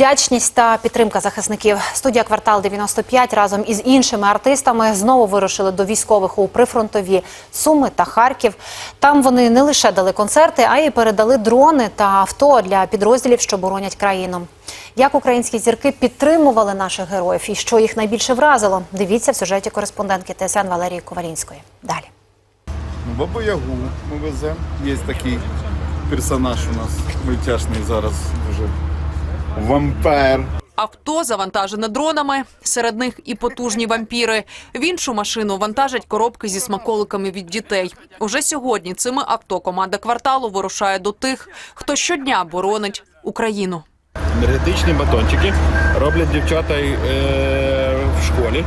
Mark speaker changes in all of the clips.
Speaker 1: Вдячність та підтримка захисників. Студія квартал 95 разом із іншими артистами знову вирушили до військових у прифронтові Суми та Харків. Там вони не лише дали концерти, а й передали дрони та авто для підрозділів, що боронять країну. Як українські зірки підтримували наших героїв і що їх найбільше вразило? Дивіться в сюжеті кореспондентки ТСН Валерії Ковалінської. Далі.
Speaker 2: Ну, Бабу Ягу ми веземо. Є такий персонаж у нас мультяшний зараз дуже. Вампер.
Speaker 3: Авто завантажене дронами, серед них і потужні вампіри. В іншу машину вантажать коробки зі смаколиками від дітей. Уже сьогодні цими авто команда кварталу вирушає до тих, хто щодня боронить Україну.
Speaker 4: Енергетичні батончики роблять дівчата е, в школі.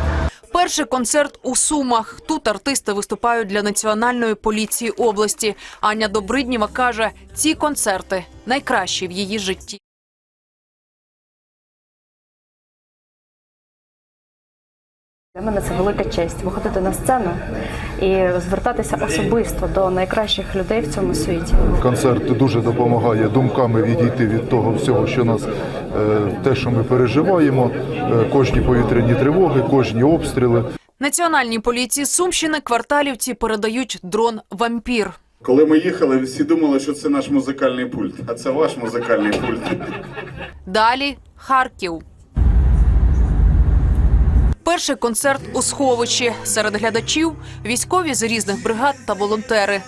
Speaker 3: Перший концерт у Сумах. Тут артисти виступають для національної поліції області. Аня Добридніва каже, ці концерти найкращі в її житті.
Speaker 5: Для мене це велика честь виходити на сцену і звертатися особисто до найкращих людей в цьому світі.
Speaker 6: Концерт дуже допомагає думками відійти від того всього, що нас е, те, що ми переживаємо, е, кожні повітряні тривоги, кожні обстріли.
Speaker 3: Національній поліції Сумщини кварталівці передають дрон вампір.
Speaker 2: Коли ми їхали, всі думали, що це наш музикальний пульт, а це ваш музикальний пульт.
Speaker 3: Далі Харків. Перший концерт у сховищі. Серед глядачів військові з різних бригад та волонтери.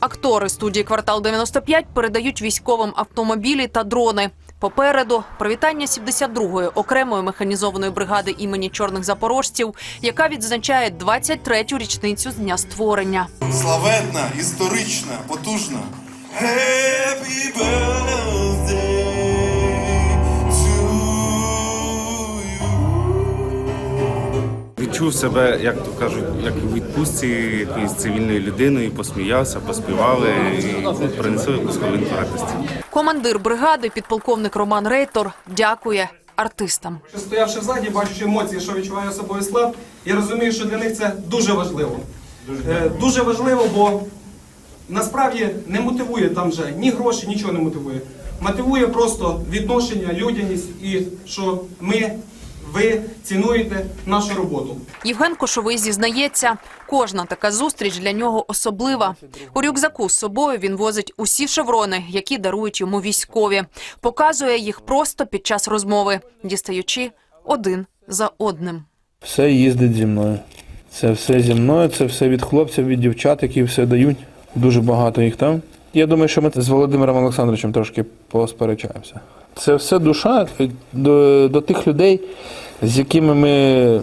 Speaker 3: Актори студії Квартал 95 передають військовим автомобілі та дрони. Попереду привітання 72-ї окремої механізованої бригади імені чорних запорожців, яка відзначає 23-ю річницю з дня створення.
Speaker 7: славетна, історична, потужна. Happy birthday
Speaker 8: Відчув себе, як то кажуть, як у відпустці якоїсь цивільної людиною, посміявся, поспівали і ну, принесли якусь хвилинку радості.
Speaker 3: Командир бригади, підполковник Роман Рейтор, дякує артистам.
Speaker 9: Стоявши ззаді, бачучи емоції, що відчуває собою склад, я розумію, що для них це дуже важливо. Дуже, дуже важливо, бо насправді не мотивує там вже ні гроші, нічого не мотивує. Мотивує просто відношення, людяність і що ми, ви цінуєте нашу роботу.
Speaker 3: Євген Кошовий зізнається, кожна така зустріч для нього особлива. У рюкзаку з собою він возить усі шеврони, які дарують йому військові. Показує їх просто під час розмови, дістаючи один за одним.
Speaker 10: Все їздить зі мною. Це все зі мною, це все від хлопців, від дівчат, які все дають. Дуже багато їх там. Я думаю, що ми з Володимиром Олександровичем трошки посперечаємося. Це все душа до, до тих людей, з якими ми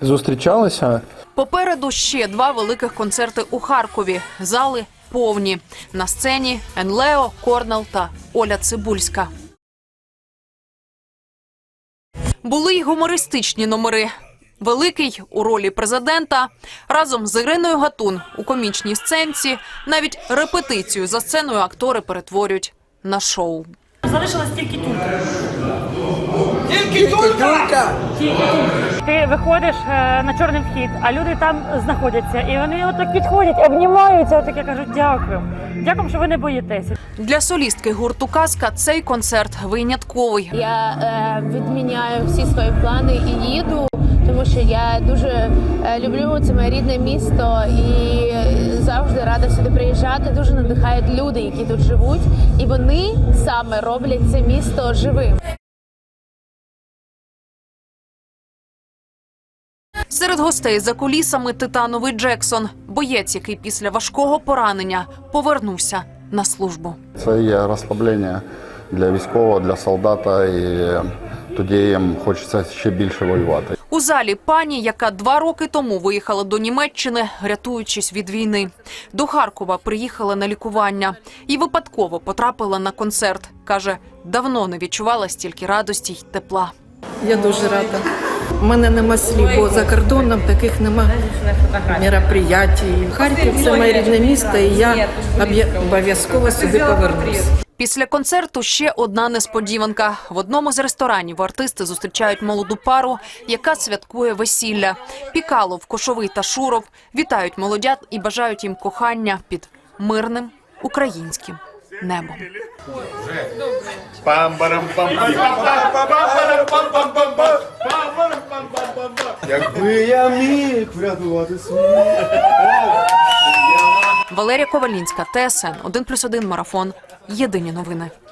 Speaker 10: зустрічалися.
Speaker 3: Попереду ще два великих концерти у Харкові. Зали повні. На сцені Енлео, Корнел та Оля Цибульська. Були й гумористичні номери. Великий у ролі президента разом з Іриною Гатун у комічній сценці. Навіть репетицію за сценою актори перетворюють на шоу.
Speaker 5: Залишилась тільки тюлька. Ти виходиш е, на чорний вхід, а люди там знаходяться, і вони отак підходять, обнімаються, отаке кажуть, дякую. Дякую, що ви не боїтеся.
Speaker 3: Для солістки гурту Казка цей концерт винятковий.
Speaker 11: Я е, відміняю всі свої плани і їду, тому що я дуже е, люблю це моє рідне місто і завжди рада сюди приїжджати. Дуже надихають люди, які тут живуть, і вони саме роблять це місто живим.
Speaker 3: Серед гостей за кулісами титановий Джексон, боєць, який після важкого поранення повернувся на службу.
Speaker 2: Це є розслаблення для військового, для солдата, і тоді їм хочеться ще більше воювати.
Speaker 3: У залі пані, яка два роки тому виїхала до Німеччини, рятуючись від війни. До Харкова приїхала на лікування і випадково потрапила на концерт. каже, давно не відчувала стільки радості й тепла.
Speaker 12: Я дуже рада. У мене нема слів, бо за кордоном таких нема мероприятій. Харків це моє рідне місто, і я обов'язково сюди повернусь.
Speaker 3: Після концерту ще одна несподіванка. В одному з ресторанів артисти зустрічають молоду пару, яка святкує весілля. Пікалов, Кошовий та Шуров вітають молодят і бажають їм кохання під мирним українським небом.
Speaker 2: Якби я міг врятувати світ.
Speaker 3: Валерія Ковалінська, ТСН 1+,1 марафон. Єдині новини.